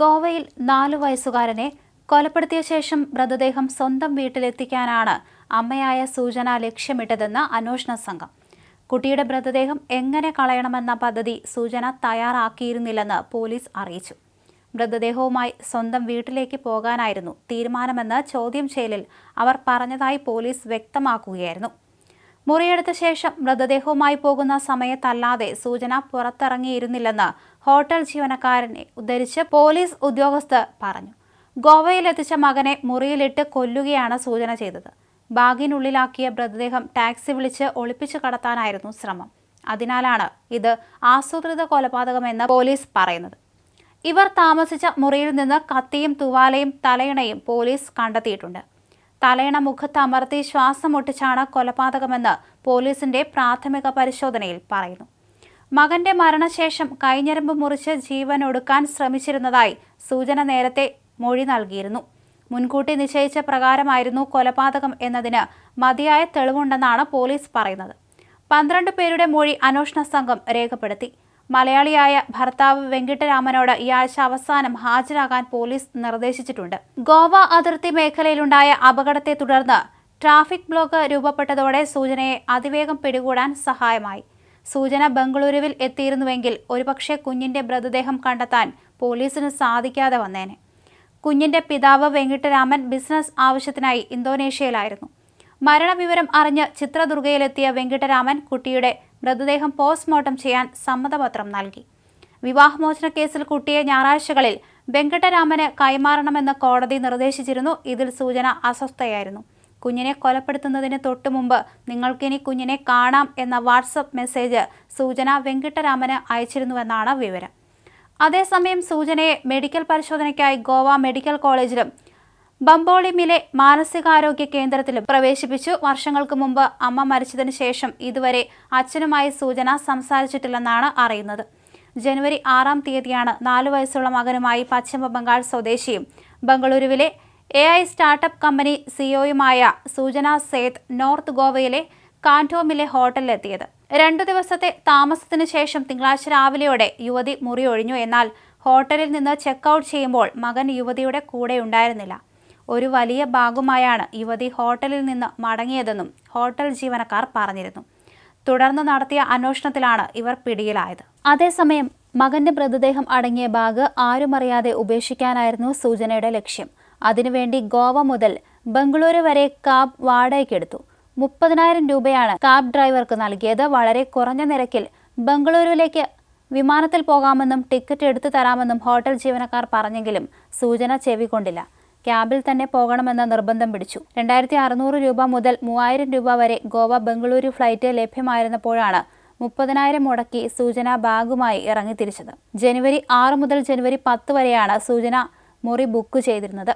ഗോവയിൽ നാലു വയസ്സുകാരനെ കൊലപ്പെടുത്തിയ ശേഷം മൃതദേഹം സ്വന്തം വീട്ടിലെത്തിക്കാനാണ് അമ്മയായ സൂചന ലക്ഷ്യമിട്ടതെന്ന് അന്വേഷണ സംഘം. കുട്ടിയുടെ മൃതദേഹം എങ്ങനെ കളയണമെന്ന പദ്ധതി സൂചന തയ്യാറാക്കിയിരുന്നില്ലെന്ന് പോലീസ് അറിയിച്ചു. മൃതദേഹവുമായി സ്വന്തം വീട്ടിലേക്ക് പോകാനായിരുന്നു തീരുമാനമെന്ന് ചോദ്യം ചെയ്യലിൽ അവർ പറഞ്ഞതായി പോലീസ് വ്യക്തമാക്കുകയായിരുന്നു. മുറിയെടുത്ത ശേഷം മൃതദേഹവുമായി പോകുന്ന സമയത്തല്ലാതെ സൂചന പുറത്തിറങ്ങിയിരുന്നില്ലെന്ന് ഹോട്ടൽ ജീവനക്കാരനെ ഉദ്ധരിച്ച് പോലീസ് ഉദ്യോഗസ്ഥർ പറഞ്ഞു. ഗോവയിലെത്തിച്ച മകനെ മുറിയിലിട്ട് കൊല്ലുകയാണ് സൂചന ചെയ്തത്. ബാഗിനുള്ളിലാക്കിയ മൃതദേഹം ടാക്സി വിളിച്ച് ഒളിപ്പിച്ചു കടത്താനായിരുന്നു ശ്രമം. അതിനാലാണ് ഇത് ആസൂത്രിത കൊലപാതകമെന്ന് പോലീസ് പറയുന്നത്. ഇവർ താമസിച്ച മുറിയിൽ നിന്ന് കത്തിയും തുവാലയും തലയിണയും പോലീസ് കണ്ടെത്തിയിട്ടുണ്ട്. തലയിണ മുഖത്ത് അമർത്തി ശ്വാസം മുട്ടിച്ചാണ് കൊലപാതകമെന്ന് പോലീസിന്റെ പ്രാഥമിക പരിശോധനയിൽ പറയുന്നു. മകന്റെ മരണശേഷം കൈഞ്ഞരമ്പ് മുറിച്ച് ജീവൻ ഒടുക്കാൻ ശ്രമിച്ചിരുന്നതായി സൂചന നേരത്തെ മൊഴി നൽകിയിരുന്നു. മുൻകൂട്ടി നിശ്ചയിച്ച പ്രകാരമായിരുന്നു കൊലപാതകം എന്നതിന് മതിയായ തെളിവുണ്ടെന്നാണ് പോലീസ് പറയുന്നത്. പന്ത്രണ്ട് പേരുടെ മൊഴി അന്വേഷണ സംഘം രേഖപ്പെടുത്തി. മലയാളിയായ ഭർത്താവ് വെങ്കിട്ടരാമനോട് ഈ ആഴ്ച അവസാനം ഹാജരാകാൻ പോലീസ് നിർദ്ദേശിച്ചിട്ടുണ്ട്. ഗോവ അതിർത്തി മേഖലയിലുണ്ടായ അപകടത്തെ തുടർന്ന് ട്രാഫിക് ബ്ലോക്ക് രൂപപ്പെട്ടതോടെ സൂചനയെ അതിവേഗം പിടികൂടാൻ സഹായമായി. സൂചന ബംഗളൂരുവിൽ എത്തിയിരുന്നുവെങ്കിൽ ഒരുപക്ഷെ കുഞ്ഞിന്റെ മൃതദേഹം കണ്ടെത്താൻ പോലീസിന് സാധിക്കാതെ വന്നേനെ. കുഞ്ഞിന്റെ പിതാവ് വെങ്കിട്ടരാമൻ ബിസിനസ് ആവശ്യത്തിനായി ഇന്തോനേഷ്യയിലായിരുന്നു. മരണവിവരം അറിഞ്ഞ് ചിത്രദുർഗയിലെത്തിയ വെങ്കിട്ടരാമൻ കുട്ടിയുടെ മൃതദേഹം പോസ്റ്റ്മോർട്ടം ചെയ്യാൻ സമ്മതപത്രം നൽകി. വിവാഹമോചന കേസിൽ കുട്ടിയെ ഞായറാഴ്ചകളിൽ വെങ്കട്ടരാമന് കൈമാറണമെന്ന് കോടതി നിർദ്ദേശിച്ചിരുന്നു. ഇതിൽ സൂചന അസ്വസ്ഥയായിരുന്നു. കുഞ്ഞിനെ കൊലപ്പെടുത്തുന്നതിന് തൊട്ടുമുമ്പ് നിങ്ങൾക്കിനി കുഞ്ഞിനെ കാണാം എന്ന വാട്സപ്പ് മെസ്സേജ് സൂചന വെങ്കിട്ടരാമന് അയച്ചിരുന്നുവെന്നാണ് വിവരം. അതേസമയം സൂചനയെ മെഡിക്കൽ പരിശോധനയ്ക്കായി ഗോവ മെഡിക്കൽ കോളേജിലും ബംബോളിമിലെ മാനസികാരോഗ്യ കേന്ദ്രത്തിലും പ്രവേശിപ്പിച്ചു. വർഷങ്ങൾക്ക് മുമ്പ് അമ്മ മരിച്ചതിന് ശേഷം ഇതുവരെ അച്ഛനുമായി സൂചന സംസാരിച്ചിട്ടില്ലെന്നാണ് അറിയുന്നത്. ജനുവരി ആറാം തീയതിയാണ് നാലു വയസ്സുള്ള മകനുമായി പശ്ചിമ ബംഗാൾ സ്വദേശിയും ബംഗളൂരുവിലെ എ ഐ സ്റ്റാർട്ടപ്പ് കമ്പനി സിഒയുമായ സൂചന സേത്ത് നോർത്ത് ഗോവയിലെ കാന്റോമിലെ ഹോട്ടലിലെത്തിയത്. രണ്ടു ദിവസത്തെ താമസത്തിന് ശേഷം തിങ്കളാഴ്ച രാവിലെയോടെ യുവതി മുറി ഒഴിഞ്ഞു എന്നാൽ ഹോട്ടലിൽ നിന്ന് ചെക്ക് ഔട്ട് ചെയ്യുമ്പോൾ മകൻ യുവതിയുടെ കൂടെ ഉണ്ടായിരുന്നില്ല. ഒരു വലിയ ഭാഗമായാണ് യുവതി ഹോട്ടലിൽ നിന്ന് മടങ്ങിയതെന്നും ഹോട്ടൽ ജീവനക്കാർ പറഞ്ഞിരുന്നു. തുടർന്ന് നടത്തിയ അന്വേഷണത്തിലാണ് ഇവർ പിടിയിലായത്. അതേസമയം മകന്റെ മൃതദേഹം അടങ്ങിയ ബാഗ് ആരുമറിയാതെ ഉപേക്ഷിക്കാനായിരുന്നു സൂചനയുടെ ലക്ഷ്യം. അതിനുവേണ്ടി ഗോവ മുതൽ ബംഗളൂരു വരെ കാബ് വാടകയ്ക്കെടുത്തു മുപ്പതിനായിരം രൂപയാണ് കാബ് ഡ്രൈവർക്ക് നൽകിയത്. വളരെ കുറഞ്ഞ നിരക്കിൽ ബംഗളൂരുവിലേക്ക് വിമാനത്തിൽ പോകാമെന്നും ടിക്കറ്റ് എടുത്തു തരാമെന്നും ഹോട്ടൽ ജീവനക്കാർ പറഞ്ഞെങ്കിലും സൂചന ചെവികൊണ്ടില്ല ക്യാബിൽ തന്നെ പോകണമെന്ന നിർബന്ധം പിടിച്ചു. രണ്ടായിരത്തി അറുന്നൂറ് രൂപ മുതൽ മൂവായിരം രൂപ വരെ ഗോവ ബംഗളൂരു ഫ്ലൈറ്റ് ലഭ്യമായിരുന്നപ്പോഴാണ് മുപ്പതിനായിരം മുടക്കി സൂചന ബാഗുമായി ഇറങ്ങിത്തിരിച്ചത്. ജനുവരി ആറ് മുതൽ ജനുവരി പത്ത് വരെയാണ് സൂചന മുറി ബുക്ക് ചെയ്തിരുന്നത്.